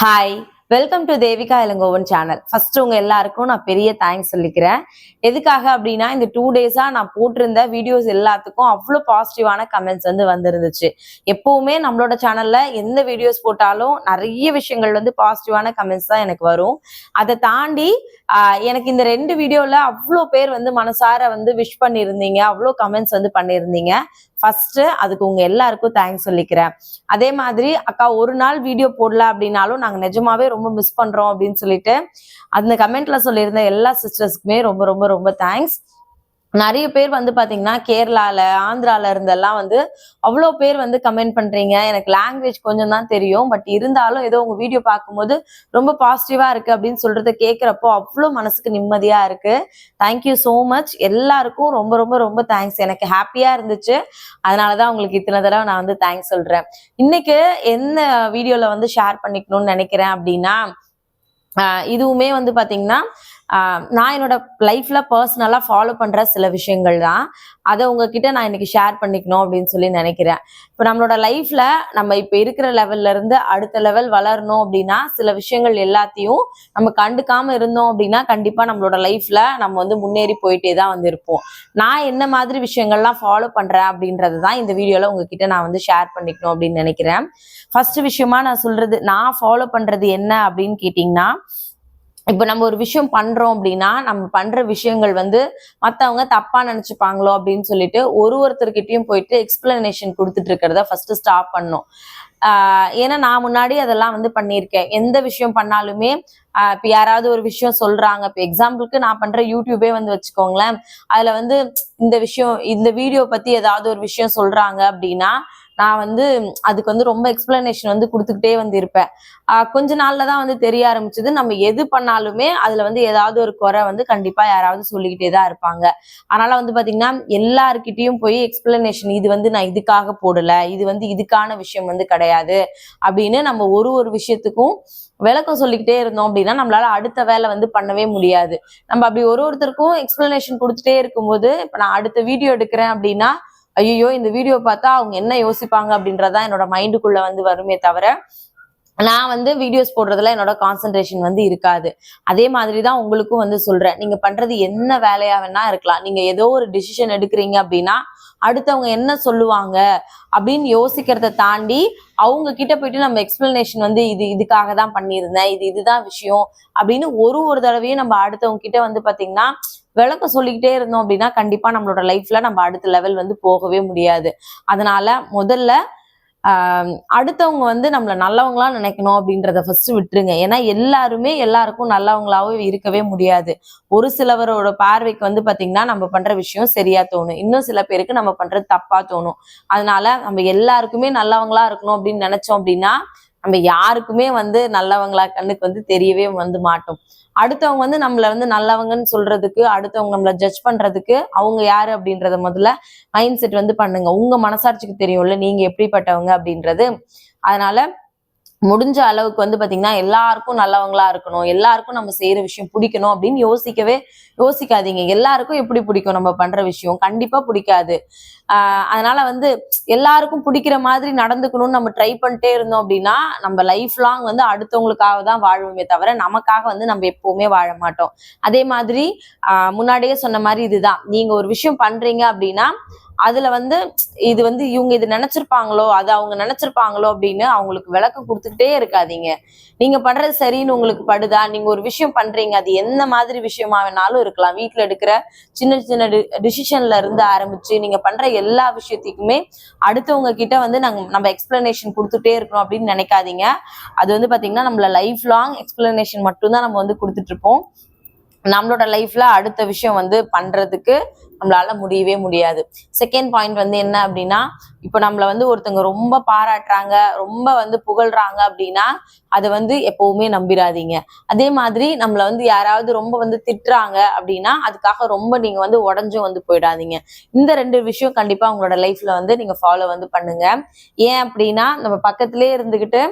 Hi welcome to Devika Ilangovan channel first உங்க எல்லாருக்கும் நான் பெரிய தேங்க்ஸ் சொல்லிக்கிறேன். எதுக்காக அப்படின்னா இந்த டூ டேஸா நான் போட்டிருந்த வீடியோஸ் எல்லாத்துக்கும் அவ்வளோ பாசிட்டிவான கமெண்ட்ஸ் வந்து வந்திருந்துச்சு. எப்பவுமே நம்மளோட சேனல்ல எந்த வீடியோஸ் போட்டாலும் நிறைய விஷயங்கள் வந்து பாசிட்டிவான கமெண்ட்ஸ் தான் எனக்கு வரும். அதை தாண்டி எனக்கு இந்த ரெண்டு வீடியோல அவ்வளோ பேர் வந்து மனசார வந்து விஷ் பண்ணியிருந்தீங்க. அவ்வளோ கமெண்ட்ஸ் வந்து பண்ணியிருந்தீங்க. ஃபர்ஸ்ட் அதுக்கு உங்க எல்லாருக்கும் தேங்க்ஸ் சொல்லிக்கிறேன். அதே மாதிரி அக்கா ஒரு நாள் வீடியோ போடல அப்படின்னாலும் நாங்கள் நிஜமாவே ரொம்ப மிஸ் பண்றோம் அப்படின்னு சொல்லிட்டு அந்த கமெண்ட்ல சொல்லியிருந்த எல்லா சிஸ்டர்ஸ்க்குமே ரொம்ப ரொம்ப ரொம்ப தேங்க்ஸ் நிறைய பேர் வந்து பாத்தீங்கன்னா கேரளால ஆந்திரால இருந்தெல்லாம் வந்து அவ்வளோ பேர் வந்து கமெண்ட் பண்றீங்க. எனக்கு லாங்குவேஜ் கொஞ்சம் தான் தெரியும். பட் இருந்தாலும் ஏதோ உங்க வீடியோ பார்க்கும்போது ரொம்ப பாசிட்டிவா இருக்கு அப்படின்னு சொல்றத கேட்குறப்போ அவ்வளோ மனசுக்கு நிம்மதியா இருக்கு. தேங்க்யூ ஸோ மச் எல்லாருக்கும் ரொம்ப ரொம்ப ரொம்ப தேங்க்ஸ் எனக்கு ஹாப்பியா இருந்துச்சு. அதனாலதான் உங்களுக்கு இத்தனை தடவை நான் வந்து தேங்க்ஸ் சொல்றேன். இன்னைக்கு என்ன வீடியோல வந்து ஷேர் பண்ணிக்கணும்னு நினைக்கிறேன் அப்படின்னா இதுவுமே வந்து பாத்தீங்கன்னா நான் என்னோட லைஃப்ல பர்சனலா ஃபாலோ பண்ற சில விஷயங்கள் தான். அதை உங்ககிட்ட நான் இன்னைக்கு ஷேர் பண்ணிக்கணும் அப்படின்னு சொல்லி நினைக்கிறேன். இப்போ நம்மளோட லைஃப்ல நம்ம இப்போ இருக்கிற லெவல்ல இருந்து அடுத்த லெவல் வளரணும் அப்படின்னா சில விஷயங்கள் எல்லாத்தையும் நம்ம கண்டுக்காம இருந்தோம் அப்படின்னா கண்டிப்பா நம்மளோட லைஃப்ல நம்ம வந்து முன்னேறி போயிட்டே தான் வந்து இருப்போம் நான் என்ன மாதிரி விஷயங்கள்லாம் ஃபாலோ பண்றேன் அப்படின்றது தான் இந்த வீடியோல உங்ககிட்ட நான் வந்து ஷேர் பண்ணிக்கணும் அப்படின்னு நினைக்கிறேன். ஃபர்ஸ்ட் விஷயமா நான் சொல்றது நான் ஃபாலோ பண்றது என்ன அப்படின்னு கேட்டிங்கன்னா இப்போ நம்ம ஒரு விஷயம் பண்றோம் அப்படின்னா நம்ம பண்ற விஷயங்கள் வந்து மத்தவங்க தப்பா நினைச்சுப்பாங்களோ அப்படின்னு சொல்லிட்டு ஒரு ஒருத்தர்கிட்டயும் போயிட்டு எக்ஸ்பிளனேஷன் கொடுத்துட்டு இருக்கிறத ஃபர்ஸ்ட் ஸ்டாப் பண்ணும் ஆஹ் ஏன்னா நான் முன்னாடி அதெல்லாம் வந்து பண்ணியிருக்கேன். எந்த விஷயம் பண்ணாலுமே ஆஹ் இப்போ யாராவது ஒரு விஷயம் சொல்றாங்க. இப்போ எக்ஸாம்பிளுக்கு நான் பண்ற யூடியூபே வந்து வச்சுக்கோங்களேன். அதுல வந்து இந்த விஷயம் இந்த வீடியோ பத்தி ஏதாவது ஒரு விஷயம் சொல்றாங்க அப்படின்னா நான் வந்து அதுக்கு வந்து ரொம்ப எக்ஸ்பிளனேஷன் வந்து கொடுத்துக்கிட்டே வந்து இருப்பேன். கொஞ்ச நாள்ல தான் வந்து தெரிய ஆரம்பிச்சது. நம்ம எது பண்ணாலுமே அதுல வந்து ஏதாவது ஒரு குறை வந்து கண்டிப்பா யாராவது சொல்லிக்கிட்டே தான் இருப்பாங்க. அதனால வந்து பாத்தீங்கன்னா எல்லாருக்கிட்டையும் போய் எக்ஸ்பிளனேஷன் இது வந்து நான் இதுக்காக போடல இது வந்து இதுக்கான விஷயம் வந்து கிடையாது அப்படின்னு நம்ம ஒரு ஒரு விஷயத்துக்கும் விளக்கம் சொல்லிக்கிட்டே இருந்தோம் அப்படின்னா நம்மளால அடுத்த வேலை வந்து பண்ணவே முடியாது. நம்ம அப்படி ஒரு ஒருத்தருக்கும் எக்ஸ்பிளனேஷன் கொடுத்துட்டே இருக்கும்போது இப்ப நான் அடுத்த வீடியோ எடுக்கிறேன் அப்படின்னா ஐயோ இந்த வீடியோ பார்த்தா அவங்க என்ன யோசிப்பாங்க அப்படின்றதான் என்னோட மைண்டுக்குள்ள வந்து வருமே தவிர நான் வந்து வீடியோஸ் போடுறதுல என்னோட கான்சென்ட்ரேஷன் வந்து இருக்காது. அதே மாதிரி தான் உங்களுக்கும் வந்து சொல்றேன். நீங்க பண்றது என்ன வேலையா வேணா இருக்கலாம். நீங்க ஏதோ ஒரு டிசிஷன் எடுக்கிறீங்க அப்படின்னா அடுத்தவங்க என்ன சொல்லுவாங்க அப்படின்னு யோசிக்கிறத தாண்டி அவங்க கிட்ட போயிட்டு நம்ம எக்ஸ்பிளனேஷன் வந்து இது இதுக்காக தான் பண்ணியிருந்தேன். இது இதுதான் விஷயம் அப்படின்னு ஒரு ஒரு தடவையும் நம்ம அடுத்தவங்க கிட்ட வந்து பாத்தீங்கன்னா விளக்கம் சொல்லிக்கிட்டே இருந்தோம் அப்படின்னா கண்டிப்பா நம்மளோட லைஃப்ல நம்ம அடுத்த லெவல் வந்து போகவே முடியாது. அதனால முதல்ல ஆஹ் அடுத்தவங்க வந்து நம்மள நல்லவங்களா நினைக்கணும் அப்படின்றத ஃபர்ஸ்ட் விட்டுருங்க. ஏன்னா எல்லாருமே எல்லாருக்கும் நல்லவங்களாவே இருக்கவே முடியாது. ஒரு சிலவரோட பார்வைக்கு வந்து பாத்தீங்கன்னா நம்ம பண்ற விஷயம் சரியா தோணும். இன்னும் சில பேருக்கு நம்ம பண்றது தப்பா தோணும். அதனால நம்ம எல்லாருக்குமே நல்லவங்களா இருக்கணும் அப்படின்னு நினைச்சோம் அப்படின்னா நம்ம யாருக்குமே வந்து நல்லவங்களா கண்ணுக்கு வந்து தெரியவே வந்து மாட்டோம். அடுத்தவங்க வந்து நம்மளை வந்து நல்லவங்கன்னு சொல்றதுக்கு அடுத்தவங்க நம்மளை ஜட்ஜ் பண்றதுக்கு அவங்க யாரு அப்படின்றத முதல்ல மைண்ட் செட் வந்து பண்ணுங்க. உங்க மனசாட்சிக்கு தெரியும்ல நீங்க எப்படிப்பட்டவங்க அப்படின்றது. அதனால முடிஞ்ச அளவுக்கு வந்து பாத்தீங்கன்னா எல்லாருக்கும் நல்லவங்களா இருக்கணும் எல்லாருக்கும் நம்ம செய்யற விஷயம் பிடிக்கணும் அப்படின்னு யோசிக்கவே யோசிக்காதீங்க. எல்லாருக்கும் எப்படி பிடிக்கும் நம்ம பண்ற விஷயம்? கண்டிப்பா பிடிக்காது. ஆஹ் அதனால வந்து எல்லாருக்கும் பிடிக்கிற மாதிரி நடந்துக்கணும்னு நம்ம ட்ரை பண்ணிட்டே இருந்தோம் அப்படின்னா நம்ம லைஃப் லாங் வந்து அடுத்தவங்களுக்காக தான் வாழ்வோமே தவிர நமக்காக வந்து நம்ம எப்பவுமே வாழ மாட்டோம். அதே மாதிரி ஆஹ் முன்னாடியே சொன்ன மாதிரி இதுதான். நீங்க ஒரு விஷயம் பண்றீங்க அப்படின்னா அதுல வந்து இது வந்து இவங்க இது நினைச்சிருப்பாங்களோ அது அவங்க நினைச்சிருப்பாங்களோ அப்படின்னு அவங்களுக்கு விளக்கம் கொடுத்துக்கிட்டே இருக்காதீங்க. நீங்க பண்றது சரின்னு உங்களுக்கு படுதா? நீங்க ஒரு விஷயம் பண்றீங்க அது எந்த மாதிரி விஷயமா வேணாலும் இருக்கலாம். வீட்டுல எடுக்கிற சின்ன சின்ன டிசிஷன்ல இருந்து ஆரம்பிச்சு நீங்க பண்ற எல்லா விஷயத்துக்குமே அடுத்தவங்க கிட்ட வந்து நாங்க நம்ம எக்ஸ்பிளனேஷன் கொடுத்துட்டே இருக்கணும் அப்படின்னு நினைக்காதீங்க. அது வந்து பாத்தீங்கன்னா நம்மள லைஃப் லாங் எக்ஸ்பிளனேஷன் மட்டும்தான் நம்ம வந்து கொடுத்துட்டு இருப்போம். நம்மளோட லைஃப்ல அடுத்த விஷயம் வந்து பண்றதுக்கு நம்மளால முடியவே முடியாது. செகண்ட் பாயிண்ட் வந்து என்ன அப்படின்னா இப்போ நம்மள வந்து ஒருத்தவங்க ரொம்ப பாராட்டுறாங்க ரொம்ப வந்து புகழ்றாங்க அப்படின்னா அதை வந்து எப்பவுமே நம்பிடாதீங்க அதே மாதிரி நம்மள வந்து யாராவது ரொம்ப வந்து திட்டுறாங்க அப்படின்னா அதுக்காக ரொம்ப நீங்க வந்து உடஞ்சும் வந்து போயிடாதீங்க. இந்த ரெண்டு விஷயம் கண்டிப்பா உங்களோட லைஃப்ல வந்து நீங்க ஃபாலோ வந்து பண்ணுங்க. ஏன் அப்படின்னா நம்ம பக்கத்திலே இருந்துகிட்டு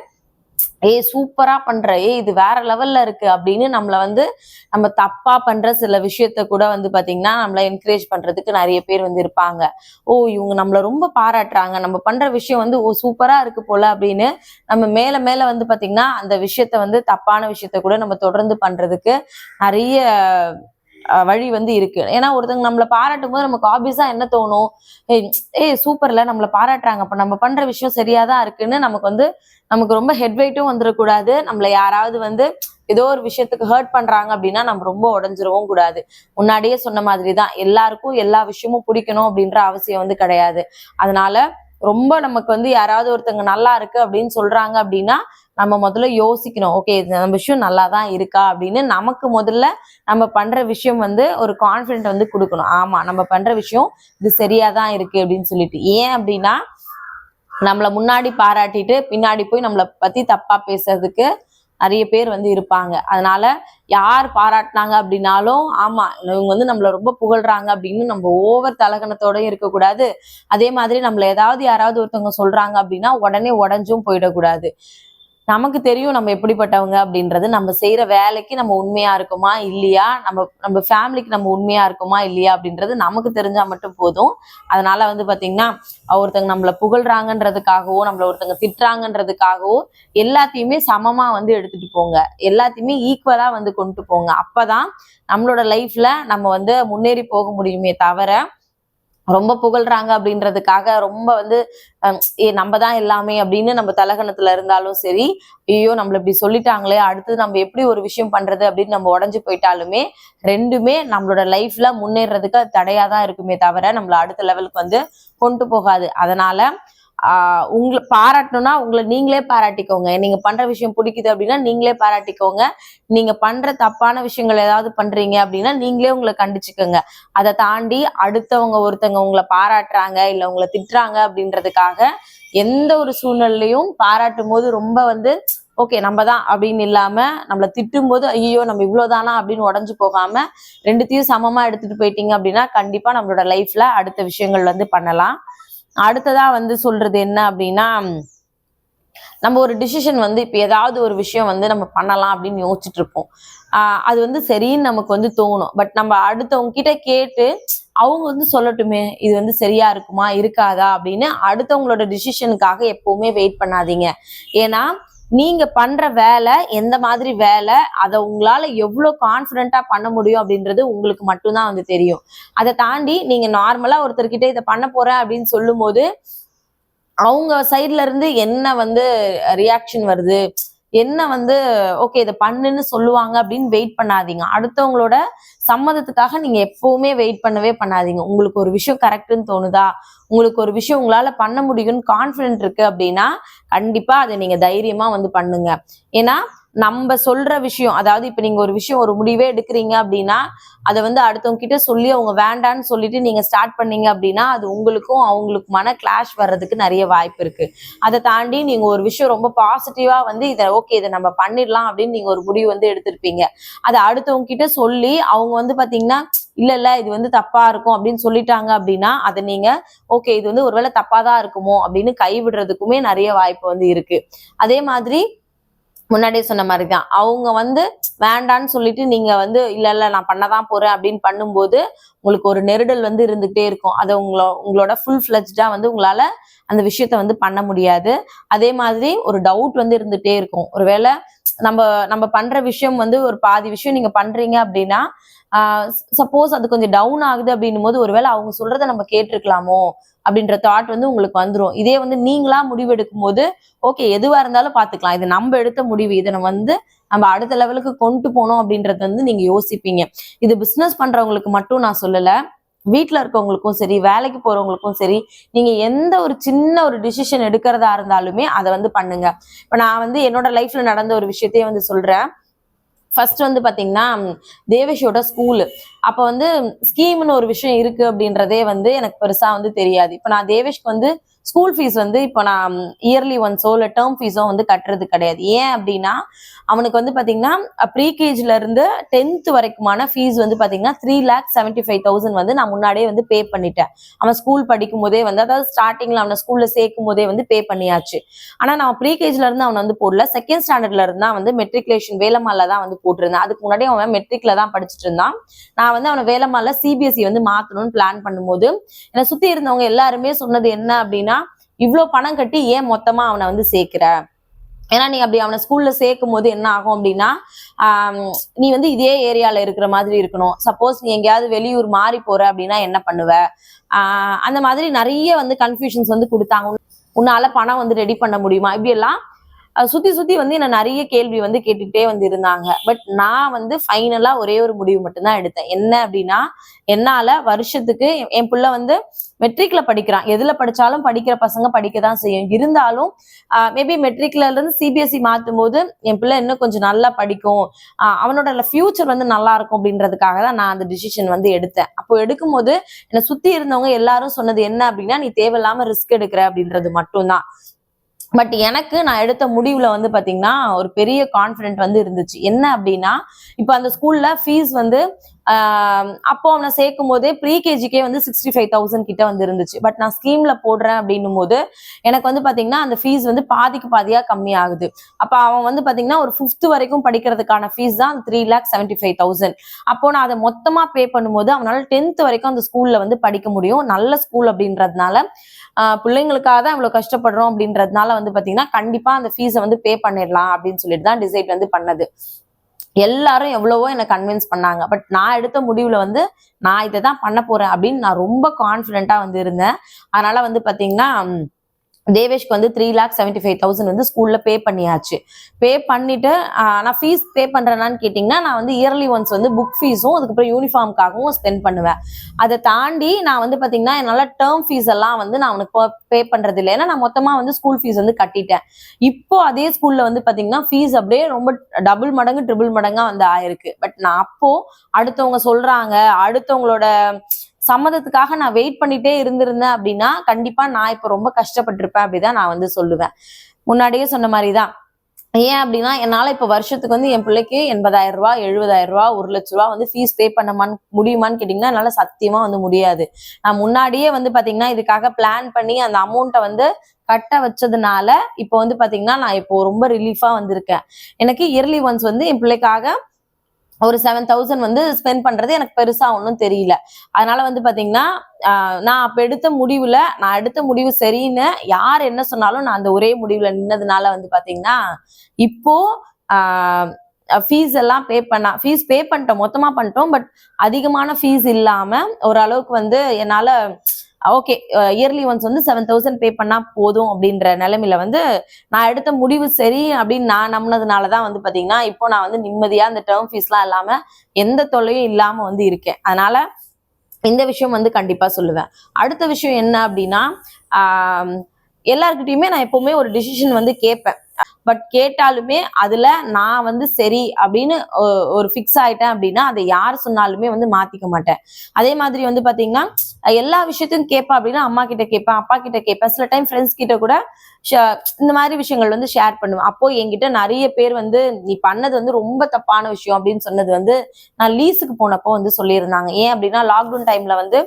ஏய் சூப்பரா பண்ற. ஏய் இது வேற லெவல்ல இருக்கு அப்படின்னு நம்மள வந்து நம்ம தப்பா பண்ற சில விஷயத்த கூட வந்து பாத்தீங்கன்னா நம்மள என்கரேஜ் பண்றதுக்கு நிறைய பேர் வந்து இருப்பாங்க. ஓ இவங்க நம்மள ரொம்ப பாராட்டுறாங்க. நம்ம பண்ற விஷயம் வந்து ஓ சூப்பரா இருக்கு போல அப்படின்னு நம்ம மேல மேல வந்து பாத்தீங்கன்னா அந்த விஷயத்த வந்து தப்பான விஷயத்த கூட நம்ம தொடர்ந்து பண்றதுக்கு நிறைய வழி வந்து இருக்கு. ஏன்னா ஒருத்தவங்க நம்மள பாராட்டும் போது நமக்கு ஆபியஸா என்ன தோணும்? ஏய் சூப்பர்ல நம்மள பாராட்டுறாங்க. அப்ப நம்ம பண்ற விஷயம் சரியாதான் இருக்குன்னு நமக்கு வந்து நமக்கு ரொம்ப ஹெட்வெயிட்டும் வந்துடக்கூடாது நம்மள யாராவது வந்து ஏதோ ஒரு விஷயத்துக்கு ஹர்ட் பண்றாங்க அப்படின்னா நம்ம ரொம்ப உடஞ்சிரவும் கூடாது. முன்னாடியே சொன்ன மாதிரி தான். எல்லாருக்கும் எல்லா விஷயமும் பிடிக்கணும் அப்படின்ற அவசியம் வந்து கிடையாது. அதனால ரொம்ப நமக்கு வந்து யாராவது ஒருத்தங்க நல்லா இருக்கு அப்படின்னு சொல்றாங்க அப்படின்னா நம்ம முதல்ல யோசிக்கணும். ஓகே நம்ம விஷயம் நல்லா தான் இருக்கா அப்படின்னு நமக்கு முதல்ல நம்ம பண்ற விஷயம் வந்து ஒரு கான்ஃபிடென்ட் வந்து கொடுக்கணும். ஆமா நம்ம பண்ற விஷயம் இது சரியா தான் இருக்கு அப்படின்னு சொல்லிட்டு. ஏன் அப்படின்னா நம்மள முன்னாடி பாராட்டிட்டு பின்னாடி போய் நம்மளை பத்தி தப்பா பேசுறதுக்கு நிறைய பேர் வந்து இருப்பாங்க. அதனால யார் பாராட்டினாங்க அப்படின்னாலும் ஆமா இவங்க வந்து நம்மள ரொம்ப புகழ்றாங்க அப்படின்னு நம்ம ஓவர் தலகணத்தோடயும் இருக்கக்கூடாது. அதே மாதிரி நம்மள ஏதாவது யாராவது ஒருத்தவங்க சொல்றாங்க அப்படின்னா உடனே உடஞ்சும் போயிடக்கூடாது. நமக்கு தெரியும் நம்ம எப்படிப்பட்டவங்க அப்படின்றது. நம்ம செய்யற வேலைக்கு நம்ம உண்மையா இருக்குமா இல்லையா? நம்ம நம்ம ஃபேமிலிக்கு நம்ம உண்மையா இருக்குமா இல்லையா அப்படின்றது நமக்கு தெரிஞ்சா மட்டும் போதும். அதனால வந்து பாத்தீங்கன்னா ஒருத்தங்க நம்மள புகழ்றாங்கன்றதுக்காகவோ நம்மள ஒருத்தங்க திட்டுறாங்கன்றதுக்காகவோ எல்லாத்தையுமே சமமா வந்து எடுத்துட்டு போங்க. எல்லாத்தையுமே ஈக்குவலா வந்து கொண்டு போங்க. அப்பதான் நம்மளோட லைஃப்ல நம்ம வந்து முன்னேறி போக முடியுமே தவிர ரொம்ப புகழ்றாங்க அப்படின்றதுக்காக ரொம்ப வந்து ஏ நம்ம தான் எல்லாமே அப்படின்னு நம்ம தலகணத்துல இருந்தாலும் சரி ஐயோ நம்மள இப்படி சொல்லிட்டாங்களே அடுத்து நம்ம எப்படி ஒரு விஷயம் பண்றது அப்படின்னு நம்ம உடஞ்சு போயிட்டாலுமே ரெண்டுமே நம்மளோட லைஃப்ல முன்னேறதுக்கு அது தடையா தான் இருக்குமே தவிர நம்மள அடுத்த லெவலுக்கு வந்து கொண்டு போகாது. அதனால உங்களை பாராட்டணும்னா உங்களை நீங்களே பாராட்டிக்கோங்க. நீங்க பண்ற விஷயம் பிடிக்குது அப்படின்னா நீங்களே பாராட்டிக்கோங்க. நீங்க பண்ற தப்பான விஷயங்கள் ஏதாவது பண்றீங்க அப்படின்னா நீங்களே உங்களை கண்டிச்சுக்கோங்க. அதை தாண்டி அடுத்தவங்க ஒருத்தவங்க உங்களை பாராட்டுறாங்க இல்ல உங்களை திட்டுறாங்க அப்படின்றதுக்காக எந்த ஒரு சூழ்நிலையும் பாராட்டும் போது ரொம்ப வந்து ஓகே நம்ம தான் அப்படின்னு இல்லாம நம்மளை திட்டும் போது ஐயோ நம்ம இவ்வளவுதானா அப்படின்னு உடஞ்சு போகாம ரெண்டுத்தையும் சமமா எடுத்துட்டு போயிட்டீங்க அப்படின்னா கண்டிப்பா நம்மளோட லைஃப்ல அடுத்த விஷயங்கள் வந்து பண்ணலாம். அடுத்ததா வந்து சொல்றது என்ன அப்படின்னா நம்ம ஒரு டிசிஷன் வந்து இப்போ ஏதாவது ஒரு விஷயம் வந்து நம்ம பண்ணலாம் அப்படின்னு யோசிச்சுட்டு இருப்போம். ஆஹ் அது வந்து சரின்னு நமக்கு வந்து தோணும். பட் நம்ம அடுத்தவங்க கிட்ட கேட்டு அவங்க வந்து சொல்லட்டுமே இது வந்து சரியா இருக்குமா இருக்காதா அப்படின்னு அடுத்தவங்களோட டிசிஷனுக்காக எப்பவுமே வெயிட் பண்ணாதீங்க. ஏன்னா நீங்க பண்ற வேலை எந்த மாதிரி வேலை அதை உங்களால எவ்வளவு கான்பிடண்டா பண்ண முடியும் அப்படின்றது உங்களுக்கு மட்டும்தான் வந்து தெரியும். அதை தாண்டி நீங்க நார்மலா ஒருத்தர்கிட்ட இதை பண்ண போறேன் அப்படின்னு சொல்லும் போது அவங்க சைட்ல இருந்து என்ன வந்து ரியாக்ஷன் வருது? என்ன வந்து ஓகே இதை பண்ணுன்னு சொல்லுவாங்க அப்படின்னு வெயிட் பண்ணாதீங்க. அடுத்தவங்களோட சம்மதத்துக்காக நீங்க எப்பவுமே வெயிட் பண்ணவே பண்ணாதீங்க. உங்களுக்கு ஒரு விஷயம் கரெக்டுன்னு தோணுதா? உங்களுக்கு ஒரு விஷயம் உங்களால பண்ண முடியும்னு கான்ஃபிடென்ட் இருக்கு அப்படின்னா கண்டிப்பா அதை நீங்க தைரியமா வந்து பண்ணுங்க. ஏன்னா நம்ம சொல்ற விஷயம் அதாவது இப்ப நீங்க ஒரு விஷயம் ஒரு முடிவே எடுக்கிறீங்க அப்படின்னா அதை வந்து அடுத்தவங்க கிட்ட சொல்லி அவங்க வேண்டான்னு சொல்லிட்டு நீங்க ஸ்டார்ட் பண்ணீங்க அப்படின்னா அது உங்களுக்கும் அவங்களுக்குமான கிளாஷ் வர்றதுக்கு நிறைய வாய்ப்பு இருக்கு. அதை தாண்டி நீங்க ஒரு விஷயம் ரொம்ப பாசிட்டிவா வந்து இதை ஓகே இதை நம்ம பண்ணிடலாம் அப்படின்னு நீங்க ஒரு முடிவு வந்து எடுத்திருப்பீங்க. அதை அடுத்தவங்க கிட்ட சொல்லி அவங்க வந்து பாத்தீங்கன்னா இல்ல இல்ல இது வந்து தப்பா இருக்கும் அப்படின்னு சொல்லிட்டாங்க அப்படின்னா அதை நீங்க ஓகே இது வந்து ஒருவேளை தப்பா தான் இருக்குமோ அப்படின்னு கைவிடுறதுக்குமே நிறைய வாய்ப்பு வந்து இருக்கு. அதே மாதிரி முன்னாடியே சொன்ன மாதிரி தான் அவங்க வந்து வேண்டான்னு சொல்லிட்டு நீங்க வந்து இல்ல இல்ல நான் பண்ணதான் போறேன் அப்படின்னு பண்ணும்போது உங்களுக்கு ஒரு நெருடல் வந்து இருந்துகிட்டே இருக்கும். அதை உங்களோ உங்களோட ஃபுல் ஃபிளஜ்டா வந்து உங்களால அந்த விஷயத்த வந்து பண்ண முடியாது. அதே மாதிரி ஒரு டவுட் வந்து இருந்துகிட்டே இருக்கும். ஒருவேளை நம்ம நம்ம பண்ற விஷயம் வந்து ஒரு பாதி விஷயம் நீங்க பண்றீங்க அப்படின்னா சப்போஸ் அது கொஞ்சம் டவுன் ஆகுது அப்படின்னும் போது ஒருவேளை அவங்க சொல்றத நம்ம கேட்டிருக்கலாமோ அப்படின்ற தாட் வந்து உங்களுக்கு வந்துரும். இதே வந்து நீங்களா முடிவெடுக்கும் போது ஓகே எதுவா இருந்தாலும் பாத்துக்கலாம் இது நம்ம எடுத்த முடிவு. இதை வந்து நம்ம அடுத்த லெவலுக்கு கொண்டு போனோம் அப்படின்றத வந்து நீங்க யோசிப்பீங்க. இது பிசினஸ் பண்றவங்களுக்கு மட்டும் நான் சொல்லல. வீட்டில் இருக்கவங்களுக்கும் சரி வேலைக்கு போறவங்களுக்கும் சரி நீங்க எந்த ஒரு சின்ன ஒரு டிசிஷன் எடுக்கிறதா இருந்தாலுமே அதை வந்து பண்ணுங்க. இப்போ நான் வந்து என்னோட லைஃப்ல நடந்த ஒரு விஷயத்தையே வந்து சொல்றேன். ஃபர்ஸ்ட் வந்து பாத்தீங்கன்னா தேவேஷோட ஸ்கூலு அப்ப வந்து ஸ்கீம்னு ஒரு விஷயம் இருக்கு அப்படின்றதே வந்து எனக்கு பெருசா வந்து தெரியாது. இப்ப நான் தேவேஷ்க்கு வந்து ஸ்கூல் ஃபீஸ் வந்து இப்போ நான் இயர்லி ஒன்ஸோ இல்லை டேர்ம் ஃபீஸோ வந்து கட்டுறது கிடையாது. ஏன் அப்படின்னா அவனுக்கு வந்து பார்த்தீங்கன்னா ப்ரீகேஜில் இருந்து டென்த்து வரைக்குமான ஃபீஸ் வந்து பார்த்தீங்கன்னா three lakh seventy five thousand வந்து நான் முன்னாடியே வந்து பே பண்ணிட்டேன். அவன் ஸ்கூல் படிக்கும் போதே வந்து அதாவது ஸ்டார்டிங்கில் அவனை ஸ்கூலில் சேர்க்கும் போதே வந்து பே பண்ணியாச்சு. ஆனால் நான் ப்ரீகேஜில் இருந்து அவன் வந்து போடல. செகண்ட் ஸ்டாண்டர்ட்ல இருந்தா வந்து மெட்ரிகுலேஷன் வேலம்மால தான் வந்து போட்டிருந்தேன். அதுக்கு முன்னாடி அவன் மெட்ரிக்ல தான் படிச்சுட்டு இருந்தான். நான் வந்து அவனை வேலம்மால சிபிஎஸ்சி வந்து மாற்றணும்னு பிளான் பண்ணும்போது என்னை சுற்றி இருந்தவங்க எல்லாருமே சொன்னது என்ன அப்படின்னா இவ்ளோ பணம் கட்டி ஏன் மொத்தமா அவனை வந்து சேர்க்கிற? ஏன்னா நீ அப்படி அவனை ஸ்கூல்ல சேர்க்கும் போது என்ன ஆகும் அப்படின்னா நீ வந்து இதே ஏரியால இருக்கிற மாதிரி இருக்கணும். சப்போஸ் நீ எங்கேயாவது வெளியூர் மாறி போற அப்படின்னா என்ன பண்ணுவ? ஆஹ் அந்த மாதிரி நிறைய வந்து கன்ஃபியூஷன்ஸ் வந்து கொடுத்தாங்க. உன்னால பணம் வந்து ரெடி பண்ண முடியுமா? இப்படி எல்லாம் சுத்தி சுத்தி வந்து என்ன நிறைய கேள்வி வந்து கேட்டுக்கிட்டே வந்து இருந்தாங்க. பட் நான் வந்து ஃபைனலா ஒரே ஒரு முடிவு மட்டும்தான் எடுத்தேன். என்ன அப்படின்னா என்னால வருஷத்துக்கு என் என் புள்ள வந்து மெட்ரிக்ல படிக்கிறான். எதுல படிச்சாலும் படிக்கிற பசங்க படிக்க தான் செய்யும். இருந்தாலும் மேபி மெட்ரிக்ல இருந்து சிபிஎஸ்சி மாத்தும் போது என் பிள்ளை இன்னும் கொஞ்சம் நல்லா படிக்கும். ஆஹ் அவனோட ஃபியூச்சர் வந்து நல்லா இருக்கும் அப்படின்றதுக்காக தான் நான் அந்த டிசிஷன் வந்து எடுத்தேன். அப்போ எடுக்கும்போது என்னை சுத்தி இருந்தவங்க எல்லாரும் சொன்னது என்ன அப்படின்னா நீ தேவையில்லாம ரிஸ்க் எடுக்கிற அப்படின்றது மட்டும்தான். பட் எனக்கு நான் எடுத்த முடிவுல வந்து பாத்தீங்கன்னா ஒரு பெரிய கான்ஃபிடென்ட் வந்து இருந்துச்சு. என்ன அப்படின்னா இப்போ அந்த ஸ்கூல்ல ஃபீஸ் வந்து அப்போ அவனை சேர்க்கும் போதே ப்ரீகேஜிக்கே வந்து சிக்ஸ்டி ஃபைவ் தௌசண்ட் கிட்ட வந்து இருந்துச்சு. பட் நான் ஸ்கீம்ல போடுறேன் அப்படின்னும் போது எனக்கு வந்து பாத்தீங்கன்னா அந்த ஃபீஸ் வந்து பாதிக்கு பாதியா கம்மி ஆகுது. அப்ப அவன் வந்து பாத்தீங்கன்னா ஒரு ஃபிஃப்த் வரைக்கும் படிக்கிறதுக்கான ஃபீஸ் தான் three lakh seventy five thousand அப்போ நான் அதை மொத்தமா பே பண்ணும்போது அவனால டென்த் வரைக்கும் அந்த ஸ்கூல்ல வந்து படிக்க முடியும். நல்ல ஸ்கூல் அப்படின்றதுனால பிள்ளைங்களுக்காக தான் இவ்வளவு கஷ்டப்படுறோம் அப்படின்றதுனால வந்து பாத்தீங்கன்னா கண்டிப்பா அந்த ஃபீஸை வந்து பே பண்ணிடலாம் அப்படின்னு சொல்லிட்டு தான் டிசைட் வந்து பண்ணது. எல்லாரும் எவ்வளவோ என்னை கன்வின்ஸ் பண்ணாங்க. பட் நான் எடுத்த முடிவுல வந்து நான் இதை தான் பண்ண போறேன் அப்படின்னு நான் ரொம்ப கான்ஃபிடென்ட்டா வந்து இருந்தேன். அதனால வந்து பாத்தீங்கன்னா தேவேஷ்க்கு வந்து three lakh seventy five thousand வந்து ஸ்கூல்ல பே பண்ணியாச்சு. பே பண்ணிட்டு ஆஹ், நான் ஃபீஸ் பே பண்றேனான்னு கேட்டிங்கன்னா நான் வந்து இயர்லி ஒன்ஸ் வந்து புக் ஃபீஸும் அதுக்கப்புறம் யூனிஃபார்முக்காகவும் ஸ்பெண்ட் பண்ணுவேன். அதை தாண்டி நான் வந்து பாத்தீங்கன்னா என்னால் டேர்ம் ஃபீஸ் எல்லாம் வந்து நான் அவனுக்கு பே பண்றது இல்லை. ஏன்னா நான் மொத்தமா வந்து ஸ்கூல் ஃபீஸ் வந்து கட்டிட்டேன். இப்போ அதே ஸ்கூல்ல வந்து பாத்தீங்கன்னா ஃபீஸ் அப்படியே ரொம்ப டபுள் மடங்கு ட்ரிபிள் மடங்கா வந்து ஆயிருக்கு. பட் நான் அப்போ அடுத்தவங்க சொல்றாங்க அடுத்தவங்களோட சம்மதத்துக்காக நான் வெயிட் பண்ணிட்டே இருந்திருந்தேன் அப்படின்னா கண்டிப்பா நான் இப்போ ரொம்ப கஷ்டப்பட்டிருப்பேன் அப்படிதான் நான் வந்து சொல்லுவேன். முன்னாடியே சொன்ன மாதிரிதான். ஏன் அப்படின்னா என்னால இப்ப வருஷத்துக்கு வந்து என் பிள்ளைக்கு எண்பதாயிரம் ரூபாய் எழுபதாயிரம் ரூபாய் ஒரு லட்ச ரூபாய் வந்து ஃபீஸ் பே பண்ணமான்னு முடியுமான்னு கேட்டீங்கன்னா என்னால சத்தியமா வந்து முடியாது. நான் முன்னாடியே வந்து பாத்தீங்கன்னா இதுக்காக பிளான் பண்ணி அந்த அமௌண்ட்டை வந்து கட்ட வச்சதுனால இப்போ வந்து பாத்தீங்கன்னா நான் இப்போ ரொம்ப ரிலீஃபா வந்திருக்கேன். எனக்கு இயர்லி ஒன்ஸ் வந்து என் பிள்ளைக்காக ஒரு செவன் தௌசண்ட் வந்து ஸ்பெண்ட் பண்றது எனக்கு பெருசா ஒன்றும் தெரியல. அதனால வந்து பாத்தீங்கன்னா நான் அப்ப எடுத்த முடிவுல நான் எடுத்த முடிவு சரின்னு யார் என்ன சொன்னாலும் நான் அந்த ஒரே முடிவுல நின்னதுனால வந்து பாத்தீங்கன்னா இப்போ ஃபீஸ் எல்லாம் பே பண்ணா ஃபீஸ் பே பண்ணிட்டோம் மொத்தமா பண்ணிட்டோம் பட் அதிகமான ஃபீஸ் இல்லாம ஓரளவுக்கு வந்து என்னால ஓகே இயர்லி ஒன்ஸ் வந்து செவன் தௌசண்ட் பே பண்ணா போதும் அப்படின்ற நிலைமையில வந்து நான் எடுத்த முடிவு சரி அப்படின்னு நான் நம்பினதுனால தான் வந்து பாத்தீங்கன்னா இப்போ நான் வந்து நிம்மதியா அந்த டேர்ம் ஃபீஸ்லாம் இல்லாம எந்த தொல்லையும் இல்லாம வந்து இருக்கேன். அதனால இந்த விஷயம் வந்து கண்டிப்பா சொல்லுவேன். அடுத்த விஷயம் என்ன அப்படின்னா எல்லாருக்கிட்டையுமே நான் எப்பவுமே ஒரு டிசிஷன் வந்து கேட்பேன். பட் கேட்டாலுமே அதுல நான் வந்து சரி அப்படின்னு ஒரு ஃபிக்ஸ் ஆயிட்டேன் அப்படின்னா அதை யார் சொன்னாலுமே வந்து மாத்திக்க மாட்டேன். அதே மாதிரி வந்து பாத்தீங்கன்னா எல்லா விஷயத்தையும் கேட்பேன் அப்படின்னா அம்மா கிட்ட கேட்பேன் அப்பா கிட்ட கேட்பேன் சில டைம் ஃப்ரெண்ட்ஸ் கிட்ட கூட இந்த மாதிரி விஷயங்கள் வந்து ஷேர் பண்ணுவேன். அப்போ என்கிட்ட நிறைய பேர் வந்து நீ பண்ணது வந்து ரொம்ப தப்பான விஷயம் அப்படின்னு சொன்னது வந்து நான் லீஸுக்கு போனப்போ வந்து சொல்லியிருந்தாங்க. ஏன் அப்படின்னா லாக்டவுன் டைம்ல வந்து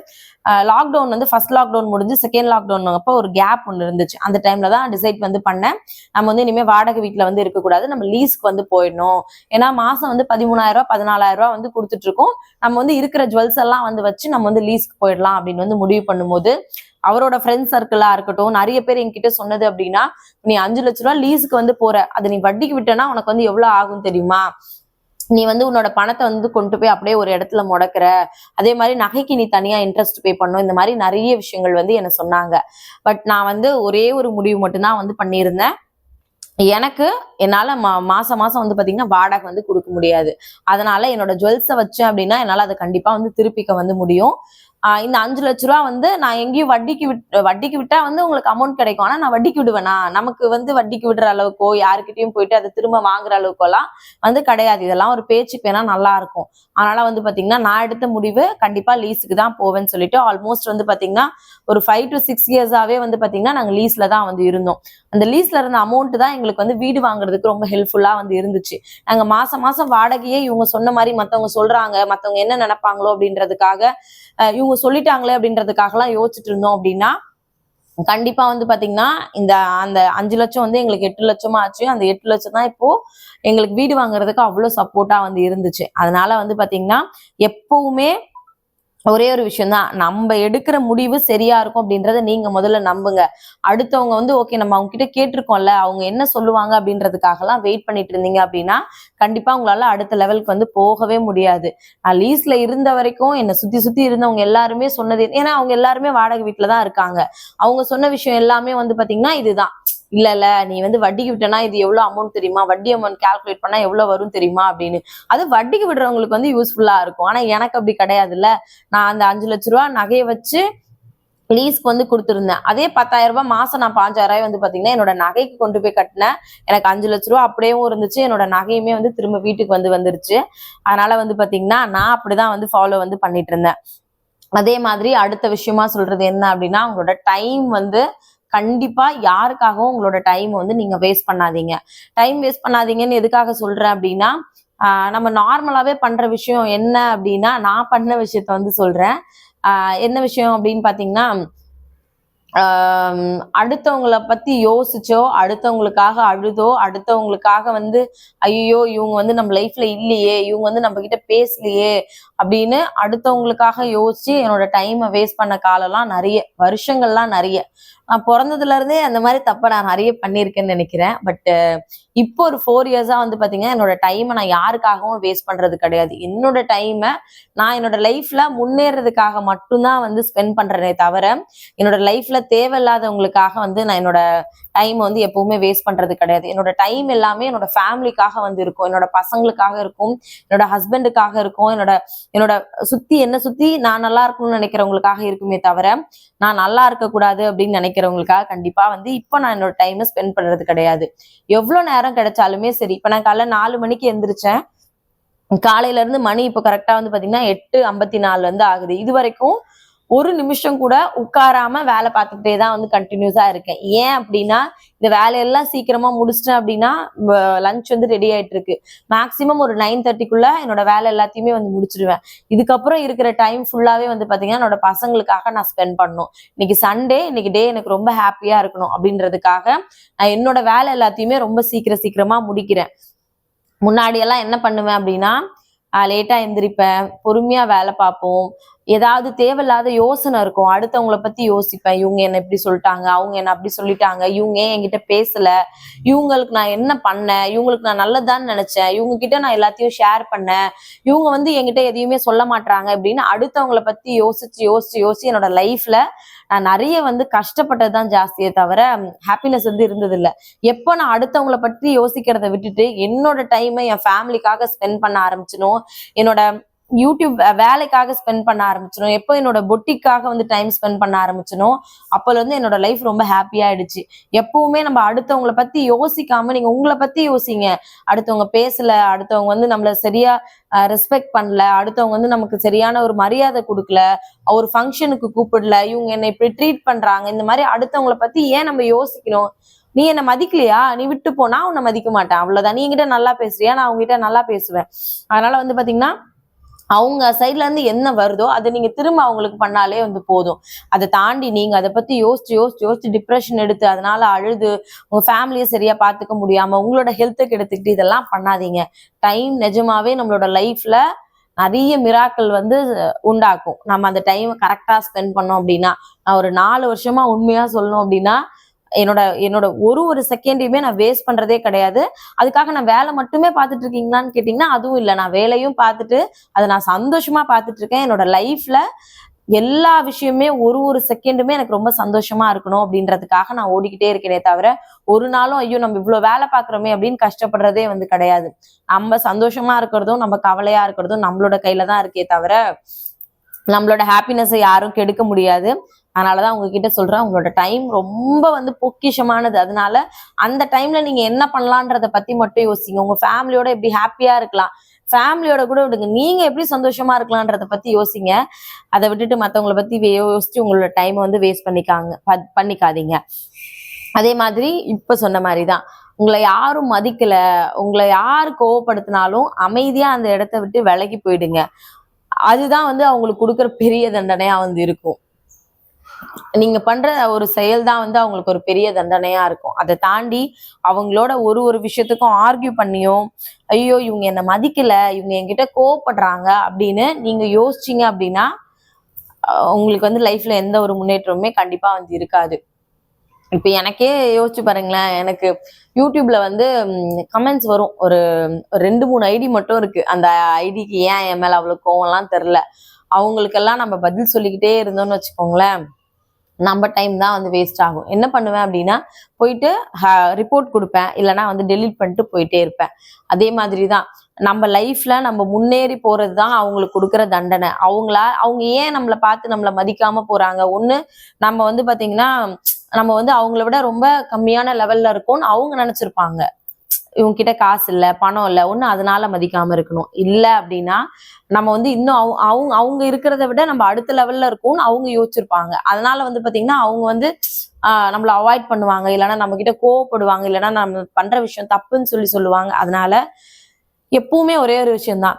லாக்டவுன் வந்து ஃபர்ஸ்ட் லாக்டவுன் முடிஞ்சு செகண்ட் லாக்டவுன் அப்போ ஒரு கேப் ஒன்று இருந்துச்சு. அந்த டைம்ல தான் டிசைட் வந்து பண்ணேன். நம்ம வந்து இனிமேல் வாடகை வீட்டில் வந்து இருக்கக்கூடாது நம்ம லீஸ்க்கு வந்து போயிடணும். ஏன்னா மாசம் வந்து பதிமூணாயிரம் ரூபா பதினாலாயிரம் ரூபா வந்து கொடுத்துட்டு இருக்கோம். நம்ம வந்து இருக்கிற ஜுவல்ஸ் எல்லாம் வந்து வச்சு நம்ம வந்து லீஸ்க்கு போயிடலாம் அப்படின்னு வந்து முடிவு பண்ணும்போது அவரோட ஃப்ரெண்ட்ஸ் சர்க்கிளா இருக்கட்டும் நிறைய பேர் என்கிட்ட சொன்னது அப்படின்னா நீ அஞ்சு லட்ச ரூபா லீஸுக்கு வந்து போற. அதை நீ வட்டிக்கு விட்டனா உனக்கு வந்து எவ்வளவு ஆகும் தெரியுமா? நீ வந்து உன்னோட பணத்தை வந்து கொண்டு போய் அப்படியே ஒரு இடத்துல முடக்கிற. அதே மாதிரி நகைக்கு நீ தனியா இன்ட்ரெஸ்ட் பே பண்ணும் இந்த மாதிரி நிறைய விஷயங்கள் வந்து என்ன சொன்னாங்க. பட் நான் வந்து ஒரே ஒரு முடிவு மட்டும்தான் வந்து பண்ணியிருந்தேன். எனக்கு என்னால் மா மாசம் மாசம் வந்து பார்த்திங்கன்னா வாடகை வந்து கொடுக்க முடியாது. அதனால என்னோட ஜுவல்ஸை வச்சேன் அப்படின்னா என்னால் அதை கண்டிப்பாக வந்து திருப்பிக்க வந்து முடியும். இந்த அஞ்சு லட்ச ரூபா வந்து நான் எங்கேயும் வட்டிக்கு விட் வட்டிக்கு விட்டா வந்து உங்களுக்கு அமௌண்ட் கிடைக்கும். ஆனா நான் வட்டிக்கு விடுவேனா. நமக்கு வந்து வட்டிக்கு விடுற அளவுக்கோ யாருக்கிட்டையும் போயிட்டு அதை திரும்ப வாங்குற அளவுக்கோ எல்லாம் வந்து கிடையாது. இதெல்லாம் ஒரு பேச்சுக்கு வேணா நல்லா இருக்கும். அதனால வந்து பாத்தீங்கன்னா நான் எடுத்த முடிவு கண்டிப்பா லீஸுக்கு தான் போவேன்னு சொல்லிட்டு ஆல்மோஸ்ட் வந்து பாத்தீங்கன்னா ஒரு ஃபைவ் டு சிக்ஸ் இயர்ஸாவே வந்து பாத்தீங்கன்னா நாங்க லீஸ்ல தான் வந்து இருந்தோம். அந்த லீஸ்ல இருந்த அமௌண்ட் தான் எங்களுக்கு வந்து வீடு வாங்குறதுக்கு ரொம்ப ஹெல்ப்ஃபுல்லா வந்து இருந்துச்சு. நாங்க மாசம் மாசம் வாடகையே இவங்க சொன்ன மாதிரி மத்தவங்க சொல்றாங்க மத்தவங்க என்ன நினைப்பாங்களோ அப்படின்றதுக்காக இவங்க சொல்லிட்டாங்களே அப்படின்றதுக்காகலாம் யோசிச்சுட்டு இருந்தோம் அப்படின்னா கண்டிப்பா வந்து பாத்தீங்கன்னா இந்த அந்த அஞ்சு லட்சம் வந்து எங்களுக்கு எட்டு லட்சமா ஆச்சு. அந்த எட்டு லட்சம் தான் இப்போ எங்களுக்கு வீடு வாங்குறதுக்கு அவ்வளவு சப்போர்ட்டா வந்து இருந்துச்சு. அதனால வந்து பாத்தீங்கன்னா எப்பவுமே ஒரே ஒரு விஷயம் தான் நம்ம எடுக்கிற முடிவு சரியா இருக்கும் அப்படின்றத நீங்க முதல்ல நம்புங்க. அடுத்தவங்க வந்து ஓகே நம்ம அவங்க கிட்ட கேட்டிருக்கோம்ல அவங்க என்ன சொல்லுவாங்க? அப்படின்றதுக்காகலாம் வெயிட் பண்ணிட்டு இருந்தீங்க அப்படின்னா கண்டிப்பா உங்களால அடுத்த லெவலுக்கு வந்து போகவே முடியாது. நான் லீஸ்ல இருந்த வரைக்கும் என்னை சுத்தி சுத்தி இருந்தவங்க எல்லாருமே சொன்னது ஏன்னா அவங்க எல்லாருமே வாடகை வீட்டுல தான் இருக்காங்க. அவங்க சொன்ன விஷயம் எல்லாமே வந்து பாத்தீங்கன்னா இதுதான். இல்ல இல்ல நீ வந்து வட்டிக்கு விட்டனா இது எவ்வளவு அமௌண்ட் தெரியுமா? வட்டி அமௌண்ட் கால்குலேட் பண்ணா எவ்வளவு வரும் தெரியுமா அப்படின்னு. அது வட்டிக்கு விடுறவங்களுக்கு வந்து யூஸ்ஃபுல்லா இருக்கும். ஆனா எனக்கு அப்படி கிடையாதுல்ல. நான் அந்த அஞ்சு லட்ச ரூபா நகையை வச்சு லீஸ்க்கு வந்து கொடுத்துருந்தேன். அதே பத்தாயிரம் ரூபாய் மாசம் நான் பாஞ்சாயிரம் ரூபாய் வந்து பாத்தீங்கன்னா என்னோட நகைக்கு கொண்டு போய் கட்டினேன். எனக்கு அஞ்சு லட்ச ரூபா அப்படியேவும் இருந்துச்சு. என்னோட நகையுமே வந்து திரும்ப வீட்டுக்கு வந்து வந்துருச்சு. அதனால வந்து பாத்தீங்கன்னா நான் அப்படிதான் வந்து ஃபாலோ வந்து பண்ணிட்டு இருந்தேன். அதே மாதிரி அடுத்த விஷயமா சொல்றது என்ன அப்படின்னா உங்களோட டைம் வந்து கண்டிப்பா யாருக்காகவும் உங்களோட டைம் வந்து நீங்க வேஸ்ட் பண்ணாதீங்க. டைம் வேஸ்ட் பண்ணாதீங்கன்னு எதுக்காக சொல்றேன் அப்படின்னா ஆஹ் நம்ம நார்மலாவே பண்ற விஷயம் என்ன அப்படின்னா நான் பண்ண விஷயத்த வந்து சொல்றேன். ஆஹ் என்ன விஷயம் அப்படின்னு பாத்தீங்கன்னா ஆஹ் அடுத்தவங்கள பத்தி யோசிச்சோ அடுத்தவங்களுக்காக அழுதோ அடுத்தவங்களுக்காக வந்து ஐயோ இவங்க வந்து நம்ம லைஃப்ல இல்லையே இவங்க வந்து நம்ம கிட்ட பேசலையே அப்படின்னு அடுத்தவங்களுக்காக யோசிச்சு என்னோட டைமை வேஸ்ட் பண்ண காலம்லாம் நிறைய வருஷங்கள்லாம் நிறைய. நான் பிறந்ததுல இருந்தே அந்த மாதிரி தப்பை நான் நிறைய பண்ணியிருக்கேன்னு நினைக்கிறேன். பட் இப்போ ஒரு ஃபோர் இயர்ஸா வந்து பாத்தீங்கன்னா என்னோட டைமை நான் யாருக்காகவும் வேஸ்ட் பண்றது கிடையாது. என்னோட டைமை நான் என்னோட லைஃப்ல முன்னேறதுக்காக மட்டும்தான் வந்து ஸ்பெண்ட் பண்றேனே தவிர என்னோட லைஃப்ல தேவையில்லாதவங்களுக்காக வந்து நான் என்னோட டைம் வந்து எப்பவுமே வேஸ்ட் பண்றது கிடையாது. என்னோட டைம் எல்லாமே என்னோட ஃபேமிலிக்காக வந்து இருக்கும். என்னோட பசங்களுக்காக இருக்கும். என்னோட ஹஸ்பண்டுக்காக இருக்கும். என்னோட என்னோட சுத்தி என்ன சுத்தி நான் நல்லா இருக்கணும்னு நினைக்கிறவங்களுக்காக இருக்குமே தவிர நான் நல்லா இருக்கக்கூடாது அப்படின்னு நினைக்கிறவங்களுக்காக கண்டிப்பா வந்து இப்போ நான் என்னோட டைமை ஸ்பெண்ட் பண்றது கிடையாது. எவ்வளவு நேரம் கிடைச்சாலுமே சரி இப்ப நான் காலைல நாலு மணிக்கு எந்திரிச்சேன். காலையில இருந்து மணி இப்போ கரெக்டா வந்து பாத்தீங்கன்னா எட்டு ஐம்பத்தி நாலு வந்து ஆகுது. இது வரைக்கும் ஒரு நிமிஷம் கூட உட்காராம வேலை பார்த்துக்கிட்டே தான் வந்து கண்டினியூஸா இருக்கேன். ஏன் அப்படின்னா இந்த வேலையெல்லாம் சீக்கிரமா முடிச்சிட்டேன் அப்படின்னா லஞ்ச் வந்து ரெடி ஆயிட்டு இருக்கு மேக்சிமம் ஒரு நைன் தேர்ட்டிக்குள்ள என்னோட வேலை எல்லாத்தையுமே வந்து முடிச்சிடுவேன். இதுக்கப்புறம் இருக்கிற டைம் ஃபுல்லாவே வந்து பாத்தீங்கன்னா என்னோட பசங்களுக்காக நான் ஸ்பெண்ட் பண்ணணும் இன்னைக்கு சண்டே இன்னைக்கு டே எனக்கு ரொம்ப ஹாப்பியா இருக்கணும் அப்படின்றதுக்காக நான் என்னோட வேலை எல்லாத்தையுமே ரொம்ப சீக்கிரம் சீக்கிரமா முடிக்கிறேன். முன்னாடி எல்லாம் என்ன பண்ணுவேன் அப்படின்னா லேட்டா எந்திரிப்பேன் பொறுமையா வேலை பார்ப்போம். ஏதாவது தேவையில்லாத யோசனை இருக்கும். அடுத்தவங்கள பத்தி யோசிப்பேன். இவங்க என்ன இப்படி சொல்லிட்டாங்க அவங்க என்ன அப்படி சொல்லிட்டாங்க இவங்க ஏன் என்கிட்ட பேசல இவங்களுக்கு நான் என்ன பண்ணேன் இவங்களுக்கு நான் நல்லதான்னு நினைச்சேன் இவங்க கிட்ட நான் எல்லாத்தையும் ஷேர் பண்ணேன் இவங்க வந்து என்கிட்ட எதையுமே சொல்ல மாட்டாங்க அப்படின்னு அடுத்தவங்கள பத்தி யோசிச்சு யோசிச்சு யோசிச்சு என்னோட லைஃப்ல நான் நிறைய வந்து கஷ்டப்பட்டது தான் ஜாஸ்தியே தவிர ஹாப்பினஸ் வந்து இருந்தது எப்போ நான் அடுத்தவங்கள பற்றி யோசிக்கிறத விட்டுட்டு என்னோட டைமை என் ஃபேமிலிக்காக ஸ்பெண்ட் பண்ண ஆரம்பிச்சனோ என்னோட யூடியூப் வேலைக்காக ஸ்பெண்ட் பண்ண ஆரம்பிச்சிடும் எப்போ என்னோட பொட்டிக்காக வந்து டைம் ஸ்பெண்ட் பண்ண ஆரம்பிச்சனோ அப்போல வந்து என்னோட லைஃப் ரொம்ப ஹாப்பியா ஆயிடுச்சு. எப்பவுமே நம்ம அடுத்தவங்கள பத்தி யோசிக்காம நீங்க உங்களை பத்தி யோசிங்க. அடுத்தவங்க பேசல அடுத்தவங்க வந்து நம்மள சரியா ரெஸ்பெக்ட் பண்ணல அடுத்தவங்க வந்து நமக்கு சரியான ஒரு மரியாதை கொடுக்கல ஒரு ஃபங்க்ஷனுக்கு கூப்பிடல இவங்க என்னை இப்படி ட்ரீட் பண்றாங்க இந்த மாதிரி அடுத்தவங்கள பத்தி ஏன் நம்ம யோசிக்கணும் நீ என்ன மதிக்கலையா? நீ விட்டு போனா உன்னை மதிக்க மாட்டேன். அவ்வளவுதான். நீ என்கிட்ட நல்லா பேசுறியா? நான் உங்ககிட்ட நல்லா பேசுவேன். அதனால வந்து பாத்தீங்கன்னா அவங்க சைட்ல இருந்து என்ன வருதோ அதை நீங்க திரும்ப அவங்களுக்கு பண்ணாலே வந்து போதும். அதை தாண்டி நீங்க அதை பத்தி யோசிச்சு யோசிச்சு யோசிச்சு டிப்ரெஷன் எடுத்து அதனால அழுது உங்க ஃபேமிலியை சரியா பாத்துக்க முடியாம உங்களோட ஹெல்த்துக்கு எடுத்துக்கிட்டு இதெல்லாம் பண்ணாதீங்க. டைம் நிஜமாவே நம்மளோட லைஃப்ல நிறைய மிராக்கள் வந்து உண்டாக்கும். நம்ம அந்த டைம் கரெக்டா ஸ்பெண்ட் பண்ணோம் அப்படின்னா நான் ஒரு நாலு வருஷமா உண்மையா சொல்லணும் அப்படின்னா என்னோட என்னோட ஒரு ஒரு செகண்டையுமே நான் வேஸ்ட் பண்றதே கிடையாது. அதுக்காக நான் வேலை மட்டுமே பார்த்துட்டு இருக்கீங்களான்னு கேட்டீங்கன்னா அதுவும் இல்லை. நான் வேலையும் பார்த்துட்டு அதை நான் சந்தோஷமா பார்த்துட்டு இருக்கேன். என்னோட லைஃப்ல எல்லா விஷயமே ஒரு ஒரு செகண்டுமே எனக்கு ரொம்ப சந்தோஷமா இருக்கணும் அப்படின்றதுக்காக நான் ஓடிக்கிட்டே இருக்கேனே தவிர ஒரு நாளும் ஐயோ நம்ம இவ்வளவு வேலை பார்க்குறோமே அப்படின்னு கஷ்டப்படுறதே வந்து கிடையாது. நம்ம சந்தோஷமா இருக்கிறதும் நம்ம கவலையா இருக்கிறதும் நம்மளோட கையில தான் இருக்கே தவிர நம்மளோட ஹாப்பினஸை யாரும் கெடுக்க முடியாது. அதனாலதான் உங்ககிட்ட சொல்றேன் உங்களோட டைம் ரொம்ப வந்து பொக்கிஷமானது. அதனால அந்த டைம்ல நீங்க என்ன பண்ணலான்றத பத்தி மட்டும் யோசிங்க. உங்க ஃபேமிலியோட எப்படி ஹாப்பியா இருக்கலாம். ஃபேமிலியோட கூட விடுங்க. நீங்க எப்படி சந்தோஷமா இருக்கலான்றத பத்தி யோசிங்க. அதை விட்டுட்டு மத்தவங்களை பத்தி யோசிச்சு உங்களோட டைம் வந்து வேஸ்ட் பண்ணிக்காங்க பண்ணிக்காதீங்க. அதே மாதிரி இப்ப சொன்ன மாதிரிதான். உங்களை யாரும் மதிக்கல. உங்களை யாரு கோவப்படுத்தினாலும் அமைதியா அந்த இடத்த விட்டு விலகி போயிடுங்க. அதுதான் வந்து அவங்களுக்கு கொடுக்குற பெரிய தண்டனையா வந்து இருக்கும். நீங்க பண்ற ஒரு செயல் தான் வந்து அவங்களுக்கு ஒரு பெரிய தண்டனையா இருக்கும். அதை தாண்டி அவங்களோட ஒரு ஒரு விஷயத்துக்கும் ஆர்கியூ பண்ணியும் ஐயோ இவங்க என்னை மதிக்கல இவங்க என்கிட்ட கோவப்படுறாங்க அப்படின்னு நீங்க யோசிச்சீங்க அப்படின்னா உங்களுக்கு வந்து லைஃப்ல எந்த ஒரு முன்னேற்றமுமே கண்டிப்பா வந்து இருக்காது. இப்ப எனக்கே யோசிச்சு பாருங்களேன் எனக்கு யூடியூப்ல வந்து கமெண்ட்ஸ் வரும். ஒரு ஒரு ரெண்டு மூணு ஐடி மட்டும் இருக்கு. அந்த ஐடிக்கு ஏன் என் மேல அவ்வளவு கோவம்லாம் தெரில அவங்களுக்கெல்லாம் நம்ம பதில் சொல்லிக்கிட்டே இருந்தோம்னு வச்சுக்கோங்களேன். நம்ம டைம் தான் வந்து வேஸ்ட் ஆகும். என்ன பண்ணுவேன் அப்படின்னா போயிட்டு ரிப்போர்ட் கொடுப்பேன். இல்லைன்னா வந்து டெலீட் பண்ணிட்டு போயிட்டே இருப்பேன். அதே மாதிரி தான். நம்ம லைஃப்ல நம்ம முன்னேறி போறது தான் அவங்களுக்கு கொடுக்குற தண்டனை. அவங்களா அவங்க ஏன் நம்மளை பார்த்து நம்மளை மதிக்காம போறாங்க? ஒன்று நம்ம வந்து பாத்தீங்கன்னா நம்ம வந்து அவங்கள விட ரொம்ப கம்மியான லெவல்ல இருக்கோம்னு அவங்க நினைச்சிருப்பாங்க. இவங்க கிட்ட காசு இல்லை பணம் இல்லை ஒன்றும் அதனால மதிக்காமல் இருக்கணும். இல்லை அப்படின்னா நம்ம வந்து இன்னும் அவங்க அவங்க அவங்க இருக்கிறத விட நம்ம அடுத்த லெவலில் இருக்கும்னு அவங்க யோசிச்சிருப்பாங்க. அதனால வந்து பார்த்தீங்கன்னா அவங்க வந்து நம்மளை அவாய்ட் பண்ணுவாங்க. இல்லைன்னா நம்ம கிட்ட கோவப்படுவாங்க. இல்லைன்னா நம்ம பண்ணுற விஷயம் தப்புன்னு சொல்லி சொல்லுவாங்க. அதனால எப்பவுமே ஒரே ஒரு விஷயம்தான்.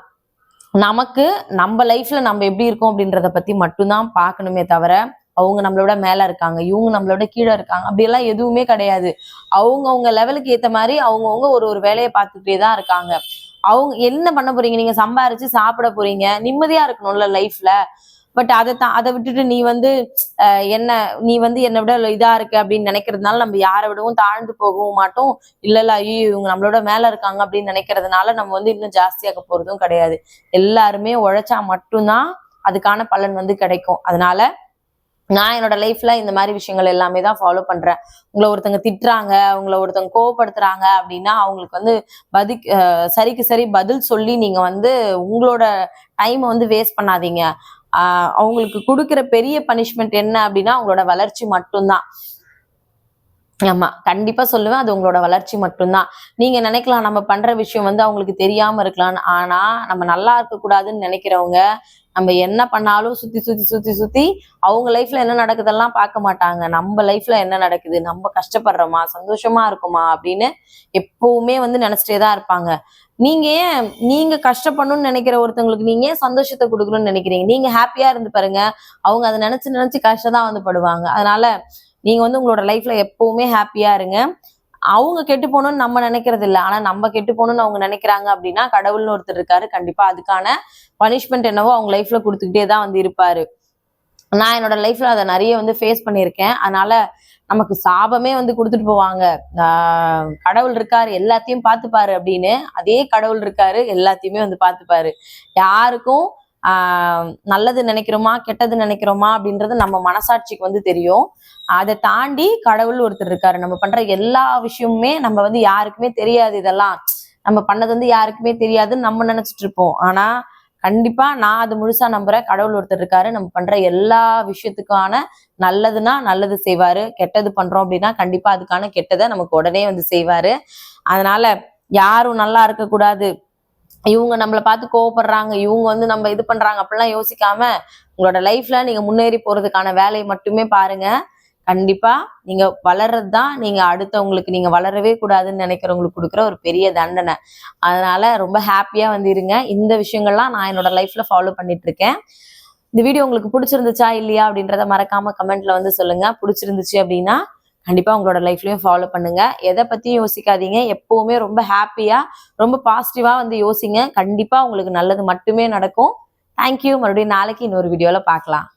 நமக்கு நம்ம லைஃப்ல நம்ம எப்படி இருக்கோம் அப்படின்றத பத்தி மட்டும்தான் பார்க்கணுமே தவிர அவங்க நம்மளோட மேல இருக்காங்க இவங்க நம்மளோட கீழே இருக்காங்க அப்படியெல்லாம் எதுவுமே கிடையாது. அவங்கவுங்க லெவலுக்கு ஏத்த மாதிரி அவங்கவுங்க ஒரு ஒரு வேலையை பார்த்துட்டே தான் இருக்காங்க. அவங்க என்ன பண்ண போறீங்க? நீங்க சம்பாரிச்சு சாப்பிட போறீங்க. நிம்மதியா இருக்கணும்ல லைஃப்ல பட் அதை தான் அதை விட்டுட்டு நீ வந்து என்ன நீ வந்து என்னை விட இதா இருக்கு அப்படின்னு நினைக்கிறதுனால நம்ம யாரை விடவும் தாழ்ந்து போகவும் மாட்டோம். இல்ல இல்ல ஐயோ இவங்க நம்மளோட மேல இருக்காங்க அப்படின்னு நினைக்கிறதுனால நம்ம வந்து இன்னும் ஜாஸ்தியாக்க போறதும் கிடையாது. எல்லாருமே உழைச்சா மட்டும்தான் அதுக்கான பலன் வந்து கிடைக்கும். அதனால நான் என்னோட லைஃப்ல இந்த மாதிரி விஷயங்கள் எல்லாமே தான் ஃபாலோ பண்றேன். உங்களை ஒருத்தங்க திட்டுறாங்க உங்களை ஒருத்தங்க கோவப்படுத்துறாங்க அப்படின்னா அவங்களுக்கு வந்து பதி சரிக்கு சரி பதில் சொல்லி நீங்க வந்து உங்களோட டைமை வந்து வேஸ்ட் பண்ணாதீங்க. அவங்களுக்கு கொடுக்குற பெரிய பனிஷ்மெண்ட் என்ன அப்படின்னா அவங்களோட வளர்ச்சி மட்டும்தான். ஆமா கண்டிப்பா சொல்லுவேன். அது உங்களோட வளர்ச்சி மட்டும்தான். நீங்க நினைக்கலாம் நம்ம பண்ற விஷயம் வந்து அவங்களுக்கு தெரியாம இருக்கலாம்னு ஆனா நம்ம நல்லா இருக்க கூடாதுன்னு நினைக்கிறவங்க நம்ம என்ன பண்ணாலும் சுத்தி சுத்தி சுத்தி சுத்தி அவங்க லைஃப்ல என்ன நடக்குதெல்லாம் பார்க்க மாட்டாங்க. நம்ம லைஃப்ல என்ன நடக்குது? நம்ம கஷ்டப்படுறோமா? சந்தோஷமா இருக்குமா? அப்படின்னு எப்பவுமே வந்து நினைச்சிட்டே தான் இருப்பாங்க. நீங்க ஏன் நீங்க கஷ்டப்படணும்னு நினைக்கிற ஒருத்தவங்களுக்கு நீங்க ஏன் சந்தோஷத்தை கொடுக்கணும்னு நினைக்கிறீங்க? நீங்க ஹாப்பியா இருந்து பாருங்க. அவங்க அதை நினைச்சு நினைச்சு கஷ்டம் தான் வந்து படுவாங்க. அதனால நீங்க வந்து உங்களோட லைஃப்ல எப்பவுமே ஹாப்பியா இருங்க. அவங்க கெட்டு போகணும்னு நம்ம நினைக்கிறது இல்லை. ஆனா நம்ம கெட்டு போகணும்னு அவங்க நினைக்கிறாங்க அப்படின்னா கடவுள்னு ஒருத்தர் இருக்காரு. கண்டிப்பா அதுக்கான பனிஷ்மெண்ட் என்னவோ அவங்க லைஃப்ல கொடுத்துக்கிட்டே தான் வந்து இருப்பாரு. நான் என்னோட லைஃப்ல அதை நிறைய வந்து ஃபேஸ் பண்ணியிருக்கேன். அதனால நமக்கு சாபமே வந்து கொடுத்துட்டு போவாங்க. ஆஹ் கடவுள் இருக்காரு எல்லாத்தையும் பார்த்துப்பாரு அப்படின்னு. அதே கடவுள் இருக்காரு எல்லாத்தையுமே வந்து பார்த்துப்பாரு. யாருக்கும் ஆஹ் நல்லது நினைக்கிறோமா கெட்டது நினைக்கிறோமா அப்படின்றது நம்ம மனசாட்சிக்கு வந்து தெரியும். அதை தாண்டி கடவுள் ஒருத்தர் இருக்காரு. நம்ம பண்ற எல்லா விஷயமுமே நம்ம வந்து யாருக்குமே தெரியாது இதெல்லாம். நம்ம பண்ணது வந்து யாருக்குமே தெரியாதுன்னு நம்ம நினைச்சிட்டு இருப்போம். ஆனா கண்டிப்பா நான் அது முழுசா நம்புறேன். கடவுள் ஒருத்தர் இருக்காரு. நம்ம பண்ற எல்லா விஷயத்துக்கான நல்லதுன்னா நல்லது செய்வாரு கெட்டது பண்றோம் அப்படின்னா கண்டிப்பா அதுக்கான கெட்டதை நமக்கு உடனே வந்து செய்வாரு. அதனால யாரும் நல்லா இருக்க கூடாது இவங்க நம்மளை பார்த்து கோவப்படுறாங்க இவங்க வந்து நம்ம இது பண்றாங்க அப்படிலாம் யோசிக்காம உங்களோட லைஃப்ல நீங்க முன்னேறி போறதுக்கான வேலையை மட்டுமே பாருங்க. கண்டிப்பா நீங்க வளர்றது தான் நீங்க அடுத்தவங்களுக்கு நீங்க வளரவே கூடாதுன்னு நினைக்கிறவங்களுக்கு கொடுக்குற ஒரு பெரிய தண்டனை. அதனால ரொம்ப ஹாப்பியா வந்து இருங்க. இந்த விஷயங்கள்லாம் நான் என்னோட லைஃப்ல ஃபாலோ பண்ணிட்டு இருக்கேன். இந்த வீடியோ உங்களுக்கு பிடிச்சிருந்துச்சா இல்லையா அப்படின்றத மறக்காம கமெண்ட்ல வந்து சொல்லுங்க. பிடிச்சிருந்துச்சு அப்படின்னா கண்டிப்பா உங்களோட லைஃப்லயும் ஃபாலோ பண்ணுங்க. எதை பத்தியும் யோசிக்காதீங்க. எப்பவுமே ரொம்ப ஹாப்பியா ரொம்ப பாசிட்டிவா வந்து யோசிங்க. கண்டிப்பா உங்களுக்கு நல்லது மட்டுமே நடக்கும். தேங்க்யூ மறுபடியும் நாளைக்கு இன்னொரு வீடியோல பார்க்கலாம்.